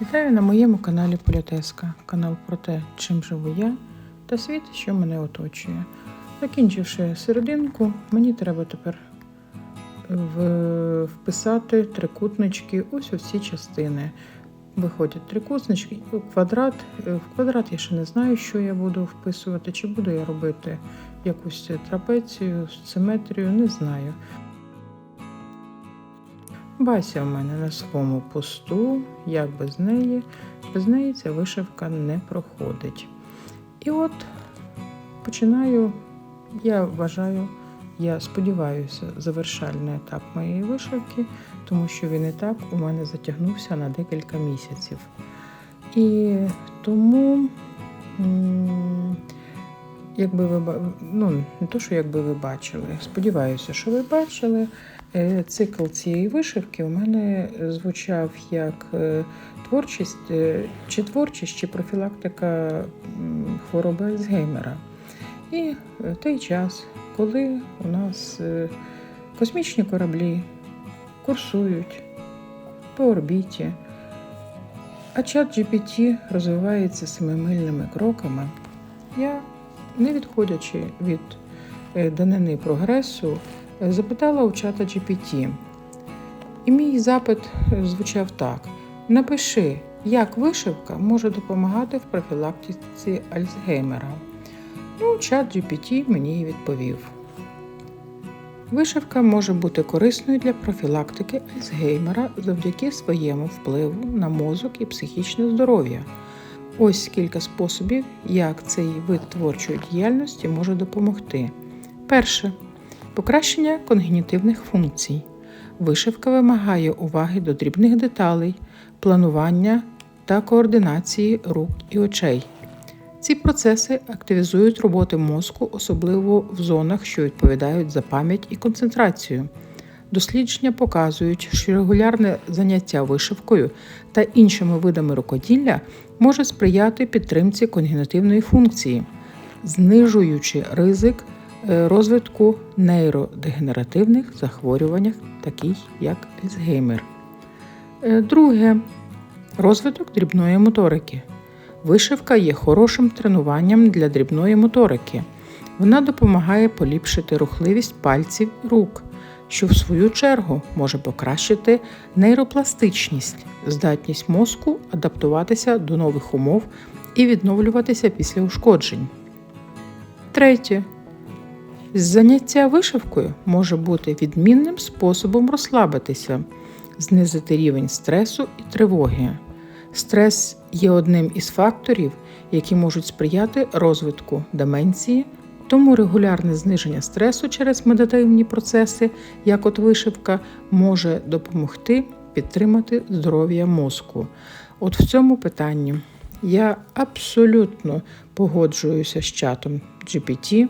Вітаю на моєму каналі Політеска, канал про те, чим живу я та світ, що мене оточує. Закінчивши серединку, мені треба тепер в- вписати трикутнички ось у ці частини. Виходять трикутнички, квадрат. Е, В квадрат я ще не знаю, що я буду вписувати, чи буду я робити якусь трапецію, симетрію, не знаю. Бася в мене на своєму посту, як без неї, без неї ця вишивка не проходить. І от починаю, я вважаю, я сподіваюся, завершальний етап моєї вишивки, тому що він і так у мене затягнувся на декілька місяців. І тому, якби ви ну, не то, що якби ви бачили, сподіваюся, що ви бачили. Е, Цикл цієї вишивки у мене звучав як е, творчість, е, чи творчість, чи профілактика хвороби Альцгеймера. І той час, коли у нас космічні кораблі курсують по орбіті, а чат GPT розвивається семимильними кроками, я, не відходячи від данини прогресу, запитала у чата GPT. І мій запит е, звучав так: напиши, як вишивка може допомагати в профілактиці Альцгеймера. Ну, чат GPT мені відповів. Вишивка може бути корисною для профілактики Альцгеймера завдяки своєму впливу на мозок і психічне здоров'я. Ось кілька способів, як цей вид творчої діяльності може допомогти. Перше покращення когнітивних функцій. Вишивка вимагає уваги до дрібних деталей, планування та координації рук і очей. Ці процеси активізують роботи мозку, особливо в зонах, що відповідають за пам'ять і концентрацію. Дослідження показують, що регулярне заняття вишивкою та іншими видами рукоділля може сприяти підтримці когнітивної функції, знижуючи ризик розвитку нейродегенеративних захворювань, таких як Альцгеймер. Е, Друге розвиток дрібної моторики. Вишивка є хорошим тренуванням для дрібної моторики. Вона допомагає поліпшити рухливість пальців і рук, що в свою чергу може покращити нейропластичність, здатність мозку адаптуватися до нових умов і відновлюватися після ушкоджень. Третє. Заняття вишивкою може бути відмінним способом розслабитися, знизити рівень стресу і тривоги. Стрес є одним із факторів, які можуть сприяти розвитку деменції, тому регулярне зниження стресу через медитативні процеси, як от вишивка, може допомогти підтримати здоров'я мозку. От в цьому питанні я абсолютно погоджуюся з чатом GPT,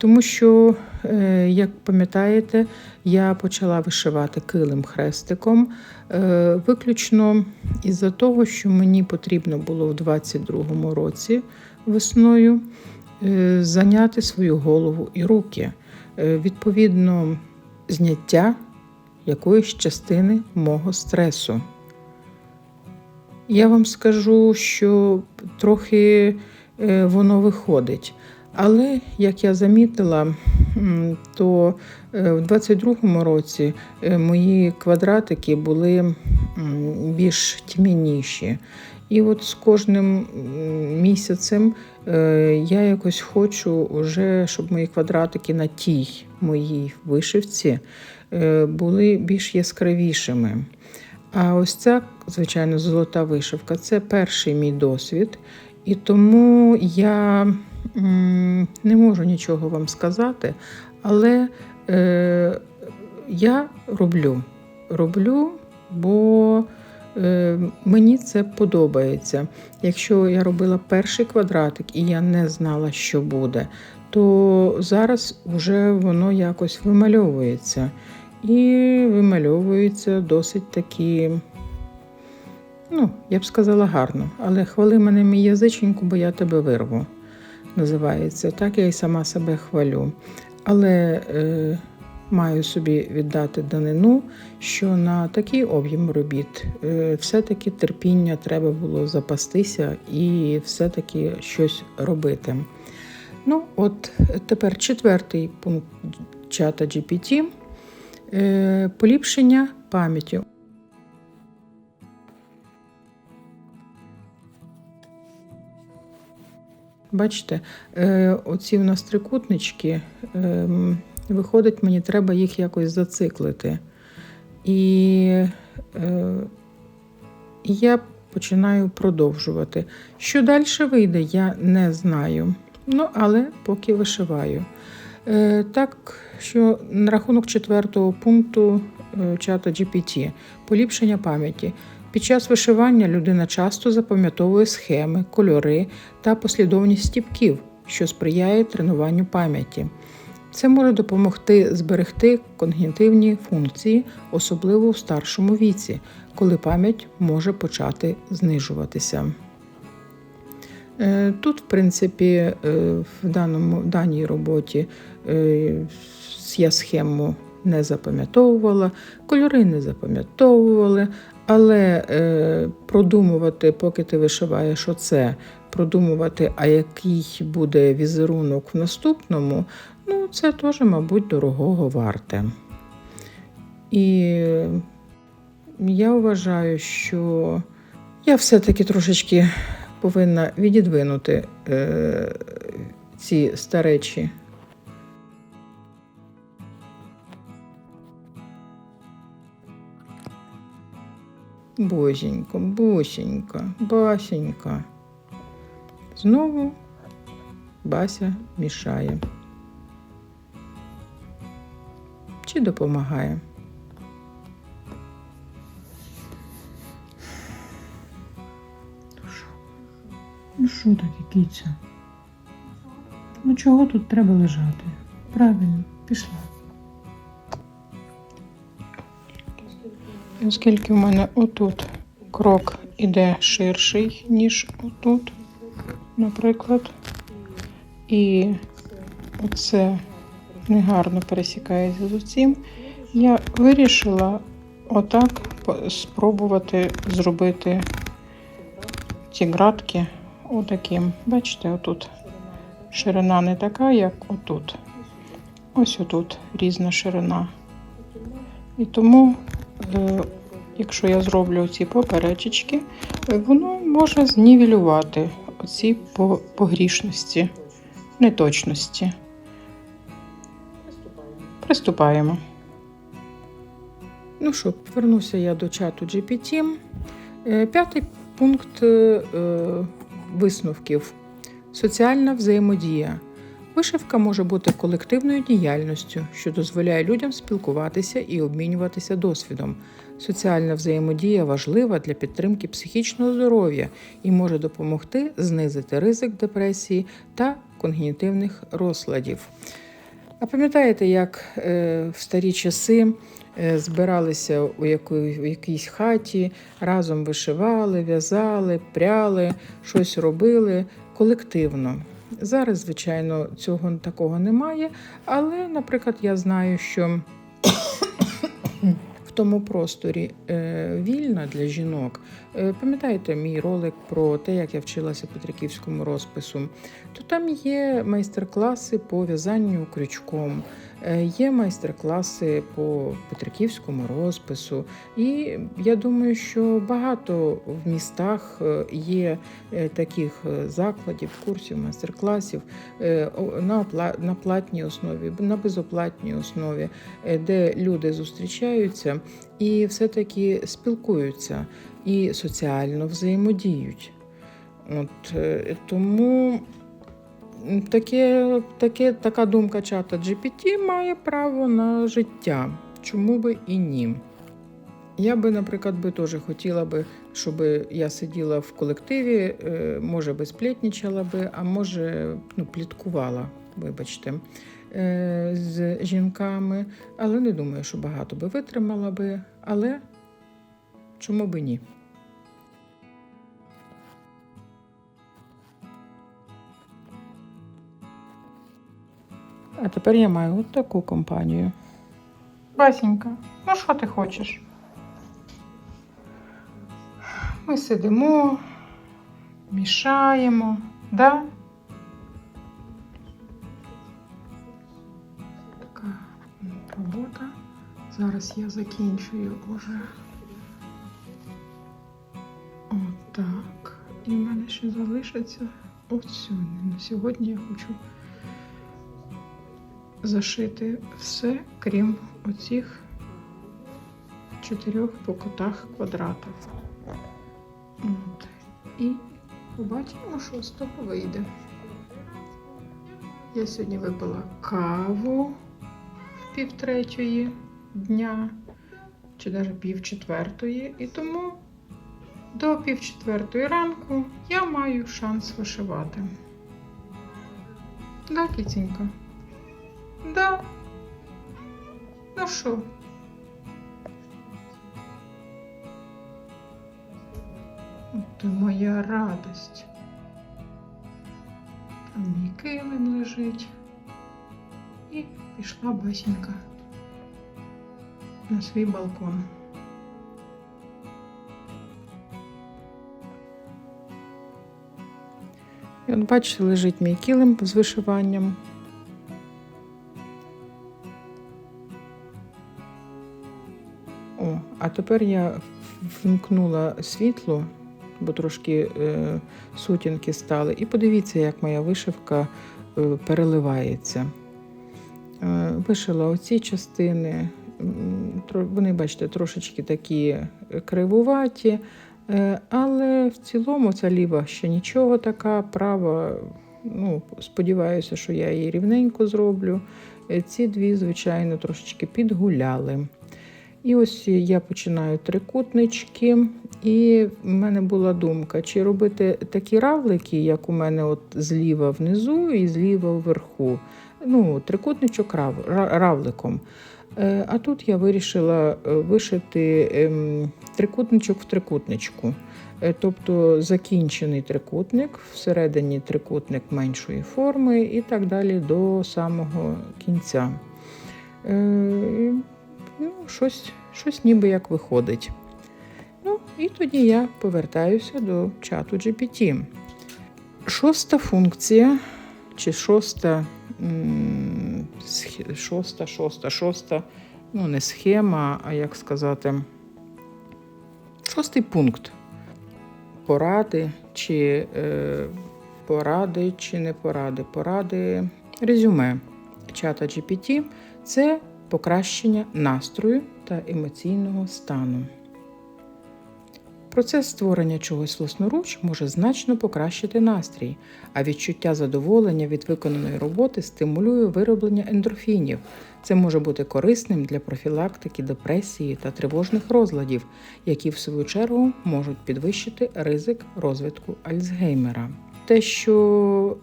тому що, е, як пам'ятаєте, я почала вишивати килим хрестиком е, виключно із-за того, що мені потрібно було в 22-му році весною е, зайняти свою голову і руки. Відповідно, зняття якоїсь частини мого стресу. Я вам скажу, що трохи воно виходить. Але, як я замітила, то е, в 22-му році е, мої квадратики були більш тьмяніші. І от з кожним місяцем е, я якось хочу вже, щоб мої квадратики на тій моїй вишивці були більш яскравішими. А ось ця, звичайно, золота вишивка це перший мій досвід. І тому я не можу нічого вам сказати, але е, я роблю. Роблю, бо е, мені це подобається. Якщо я робила перший квадратик і я не знала, що буде, то зараз вже воно якось вимальовується. І вимальовується досить такі, ну, я б сказала, гарно. Але хвали мене мій язиченьку, бо я тебе вирву. Називається. Так я і сама себе хвалю. Але е, маю собі віддати данину, що на такий об'єм робіт е, все-таки терпіння треба було запастися і все-таки щось робити. Ну, от тепер четвертий пункт чата GPT е, поліпшення пам'яті. Бачите, е, оці у нас трикутнички, е, виходить, мені треба їх якось зациклити. І е, я починаю продовжувати. Що далі вийде, я не знаю. Ну, але поки вишиваю. Е, Так що на рахунок четвертого пункту чата GPT поліпшення пам'яті. Під час вишивання людина часто запам'ятовує схеми, кольори та послідовність стіпків, що сприяє тренуванню пам'яті. Це може допомогти зберегти когнітивні функції, особливо у старшому віці, коли пам'ять може почати знижуватися. Е, Тут, в принципі, е, в даному, в даній роботі е, я схему не запам'ятовувала, кольори не запам'ятовували, але е, продумувати, поки ти вишиваєш оце, продумувати, а який буде візерунок в наступному, ну це теж, мабуть, дорогого варте. І я вважаю, що я все-таки трошечки повинна відідвинути е, ці старечі. Боженько, бусенька, басенька. Знову Бася мішає. Чи допомагає? Ну що таке, киця? Ну чого тут треба лежати? Правильно, пішла. Оскільки в мене отут крок іде ширший, ніж отут, наприклад, і оце негарно пересікається з оцим, я вирішила отак спробувати зробити ці градки отаким. Бачите, отут ширина не така, як отут. Ось отут різна ширина. І тому, якщо я зроблю ці поперечечки, е, воно може знівелювати оці погрішності, неточності. Приступаємо. Ну що, повернуся я до чату GPT. Е, П'ятий пункт е, е, висновків. Соціальна взаємодія. Вишивка може бути колективною діяльністю, що дозволяє людям спілкуватися і обмінюватися досвідом. Соціальна взаємодія важлива для підтримки психічного здоров'я і може допомогти знизити ризик депресії та когнітивних розладів. А пам'ятаєте, як е, в старі часи е, збиралися у, якійсь хаті, разом вишивали, в'язали, пряли, щось робили колективно. Зараз, звичайно, цього такого немає, але, наприклад, я знаю, що тому просторі е, вільна для жінок. Е, пам'ятаєте мій ролик про те, як я вчилася Петриківському розпису? То там є майстер-класи по в'язанню крючком, е, є майстер-класи по Петриківському розпису. І я думаю, що багато в містах є таких закладів, курсів, майстер-класів на, платній основі, на безоплатній основі, де люди зустрічаються і все-таки спілкуються і соціально взаємодіють. От, е, тому таке, таке, така думка чата GPT має право на життя. Чому би і ні? Я би, наприклад, би теж хотіла би, щоб я сиділа в колективі, е, може би сплетнічала би, а може ну, пліткувала, вибачте, з жінками. Але не думаю, що багато би витримала би. Але чому би ні? А тепер я маю от таку компанію. Басінька, ну що ти хочеш? Ми сидимо, мішаємо, да? Зараз я закінчую уже. Отак. І в мене ще залишиться сьогодні. На сьогодні я хочу зашити все, крім оцих чотирьох по кутах квадратів. От. І побачимо, що з того вийде. Я сьогодні випила каву в півтретьої дня, чи навіть пів четвертої, і тому до пів четвертої ранку я маю шанс вишивати. Да, кіцінька? Да. Ну що? І моя радость. Там мій килим лежить. І пішла басінька на свій балкон. І от бачите, лежить мій килим з вишиванням. О, а тепер я вмкнула світло, бо трошки е, сутінки стали. І подивіться, як моя вишивка е, переливається. Е, вишила оці частини. Вони, бачите, трошечки такі кривуваті. Е, Але в цілому ця ліва ще нічого така, права, ну, сподіваюся, що я її рівненько зроблю. Е, Ці дві, звичайно, трошечки підгуляли. І ось я починаю трикутнички, і в мене була думка, чи робити такі равлики, як у мене от зліва внизу і зліва вверху. Ну, трикутничок рав, равликом. Е, А тут я вирішила е, вишити ем, трикутничок в трикутничку. Е, Тобто закінчений трикутник, всередині трикутник меншої форми і так далі до самого кінця. Ну, щось, щось ніби як виходить. Ну, і тоді я повертаюся до чату GPT. Шоста функція, чи шоста, м, шоста, шоста, шоста, ну, не схема, а як сказати, шостий пункт. Поради, чи е, поради, чи не поради. Поради резюме чата GPT це покращення настрою та емоційного стану. Процес створення чогось власноруч може значно покращити настрій, а відчуття задоволення від виконаної роботи стимулює вироблення ендорфінів. Це може бути корисним для профілактики депресії та тривожних розладів, які в свою чергу можуть підвищити ризик розвитку Альцгеймера. Те, що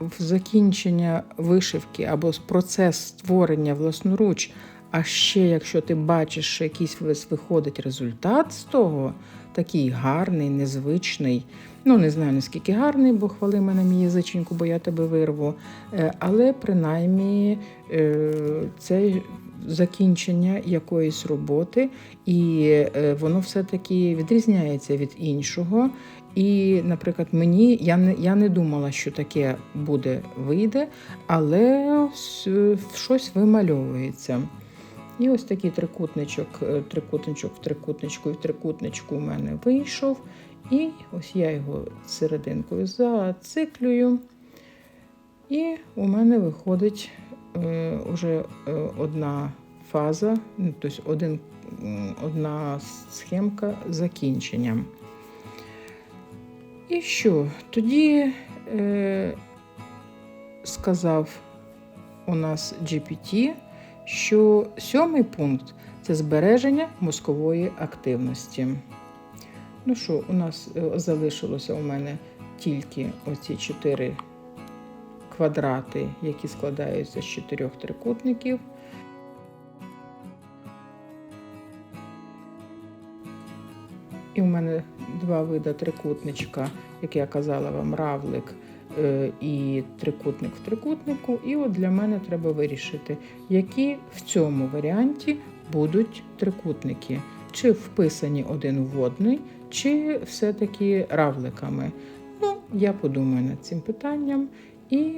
в закінчення вишивки або процес створення власноруч, а ще якщо ти бачиш, що якийсь виходить результат з того, такий гарний, незвичний. Ну, не знаю наскільки гарний, бо хвали мене мій язиченьку, бо я тебе вирву. Е, Але принаймні е, це закінчення якоїсь роботи, і е, воно все-таки відрізняється від іншого. І, наприклад, мені я не, я не думала, що таке буде вийде, але щось вимальовується. І ось такий трикутничок, е, трикутничок в трикутничку і в трикутничку у мене вийшов. І ось я його серединкою зациклюю. І у мене виходить е, вже е, одна фаза, ну, тобто один, одна схемка з закінченням. І що? Тоді е, сказав у нас GPT, що сьомий пункт це збереження мозкової активності. Ну що, у нас е, залишилося у мене тільки оці чотири квадрати, які складаються з чотирьох трикутників. І у мене два види трикутничка, як я казала вам, равлик і трикутник в трикутнику. І от для мене треба вирішити, які в цьому варіанті будуть трикутники, чи вписані один в одний, чи все-таки равликами. Ну, я подумаю над цим питанням і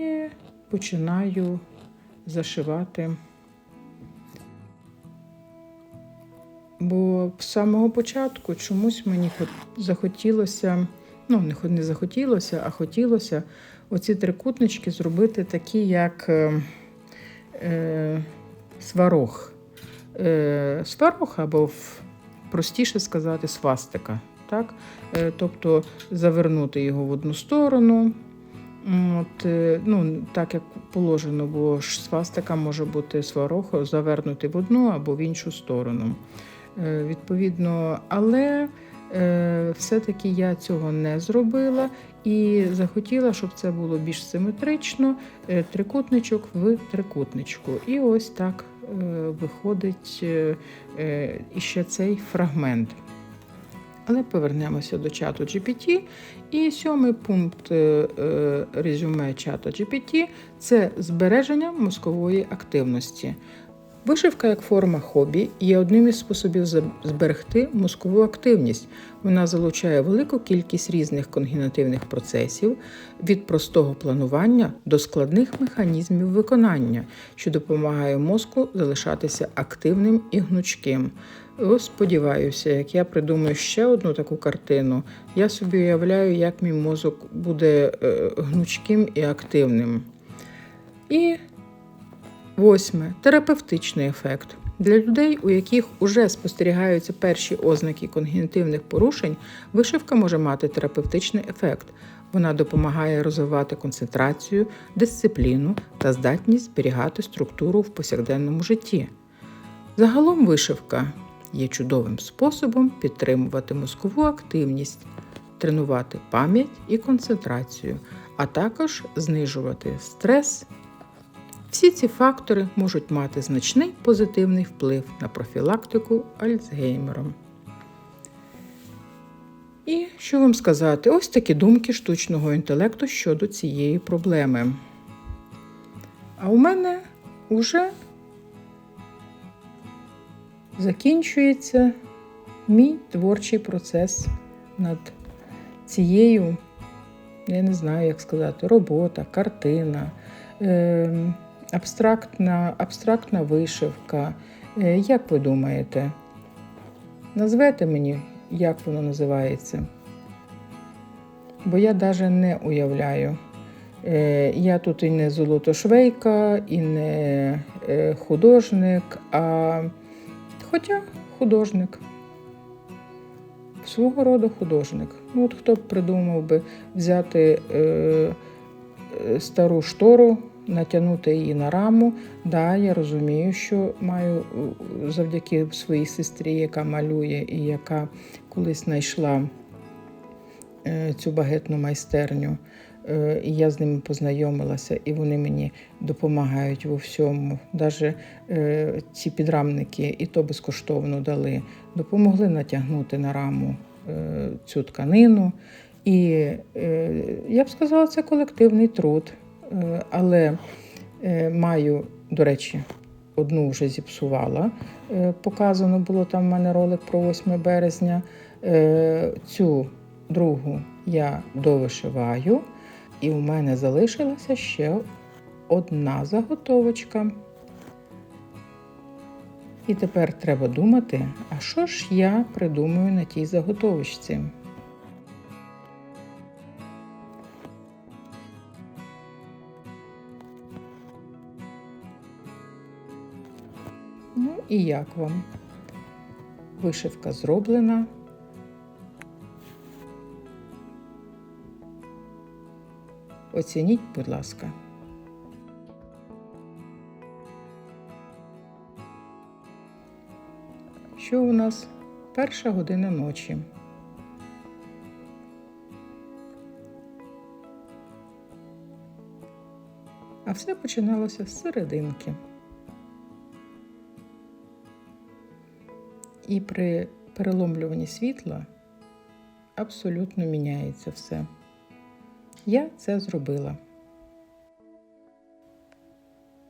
починаю зашивати. Бо з самого початку чомусь мені захотілося, ну не захотілося, а хотілося оці трикутнички зробити такі, як е, е, сварог. Е, сварог або простіше сказати свастика. Так? Е, тобто завернути його в одну сторону. От, е, ну, так як положено, бо ж свастика може бути сварог завернути в одну або в іншу сторону. Е, Відповідно, але все-таки я цього не зробила і захотіла, щоб це було більш симетрично, е, трикутничок в трикутничку. І ось так е, виходить е, е, іще цей фрагмент. Але повернемося до чату GPT. І сьомий пункт е, е, резюме чату GPT – це збереження мозкової активності. Вишивка як форма хобі є одним із способів зберегти мозкову активність. Вона залучає велику кількість різних конгенітивних процесів від простого планування до складних механізмів виконання, що допомагає мозку залишатися активним і гнучким. Ось сподіваюся, як я придумаю ще одну таку картину, я собі уявляю, як мій мозок буде е, гнучким і активним. І Восьме терапевтичний ефект. Для людей, у яких уже спостерігаються перші ознаки конгенітивних порушень, вишивка може мати терапевтичний ефект. Вона допомагає розвивати концентрацію, дисципліну та здатність зберігати структуру в повсякденному житті. Загалом вишивка є чудовим способом підтримувати мозкову активність, тренувати пам'ять і концентрацію, а також знижувати стрес всі ці фактори можуть мати значний позитивний вплив на профілактику Альцгеймером. І що вам сказати? Ось такі думки штучного інтелекту щодо цієї проблеми. А у мене вже закінчується мій творчий процес над цією, я не знаю, як сказати, робота, картина. Е, абстрактна, абстрактна вишивка. Е, Як ви думаєте? Назвете мені, як воно називається? Бо я навіть не уявляю. Е, Я тут і не золотошвейка, і не е, художник, а хоча художник. Свого роду художник. Ну, от хто б придумав би взяти е, стару штору, натягнути її на раму. Да, я розумію, що маю е, завдяки своїй сестрі, яка малює і яка колись знайшла е, цю багетну майстерню. Е, І я з ними познайомилася, і вони мені допомагають у всьому. Навіть ці підрамники і то безкоштовно дали, допомогли натягнути на раму цю тканину. І я б сказала, це колективний труд. Е, але е, маю, до речі, одну вже зіпсувала. Е, Показано було там в мене ролик про 8 березня. Цю другу я довишиваю, і у мене залишилася ще одна заготовочка. І тепер треба думати, а що ж я придумаю на тій заготовочці. І як вам? Вишивка зроблена. Оцініть, будь ласка. Що у нас? Перша година ночі. А все починалося з серединки. І при переломлюванні світла абсолютно міняється все. Я це зробила.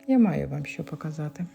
Я маю вам що показати.